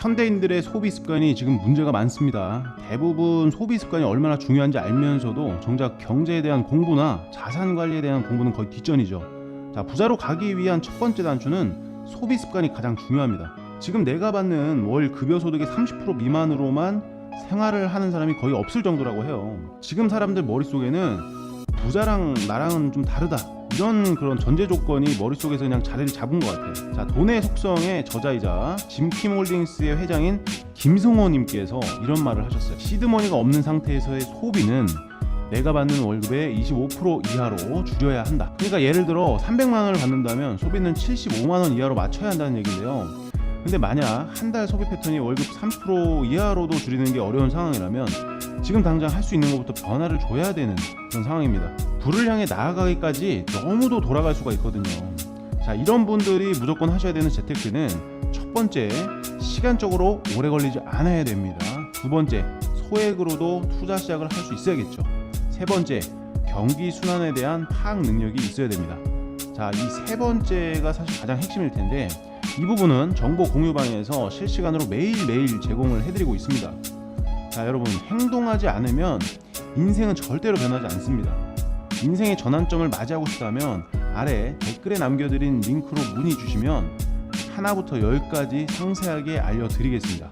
현대인들의 소비 습관이 지금 문제가 많습니다. 대부분 소비 습관이 얼마나 중요한지 알면서도 정작 경제에 대한 공부나 자산 관리에 대한 공부는 거의 뒷전이죠. 자, 부자로 가기 위한 첫 번째 단추는 소비 습관이 가장 중요합니다. 지금 내가 받는 월 급여 소득의 30% 미만으로만 생활을 하는 사람이 거의 없을 정도라고 해요. 지금 사람들 머릿속에는 부자랑 나랑은 좀 다르다. 이런 그런 전제 조건이 머릿속에서 그냥 자리를 잡은 것 같아요. 자, 돈의 속성의 저자이자 짐킴 홀딩스의 회장인 김승호님께서 이런 말을 하셨어요. 시드머니가 없는 상태에서의 소비는 내가 받는 월급의 25% 이하로 줄여야 한다. 그러니까 예를 들어 300만 원을 받는다면 소비는 75만 원 이하로 맞춰야 한다는 얘기인데요. 근데 만약 한 달 소비 패턴이 월급 30% 이하로도 줄이는 게 어려운 상황이라면 지금 당장 할 수 있는 것부터 변화를 줘야 되는 그런 상황입니다. 불을 향해 나아가기까지 너무도 돌아갈 수가 있거든요. 자, 이런 분들이 무조건 하셔야 되는 재테크는 첫 번째, 시간적으로 오래 걸리지 않아야 됩니다. 두 번째, 소액으로도 투자 시작을 할 수 있어야겠죠. 세 번째, 경기 순환에 대한 파악 능력이 있어야 됩니다. 자, 이 세 번째가 사실 가장 핵심일 텐데 이 부분은 정보 공유방에서 실시간으로 매일매일 제공을 해드리고 있습니다. 자, 여러분 행동하지 않으면 인생은 절대로 변하지 않습니다. 인생의 전환점을 맞이하고 싶다면 아래 댓글에 남겨드린 링크로 문의 주시면 하나부터 열까지 상세하게 알려드리겠습니다.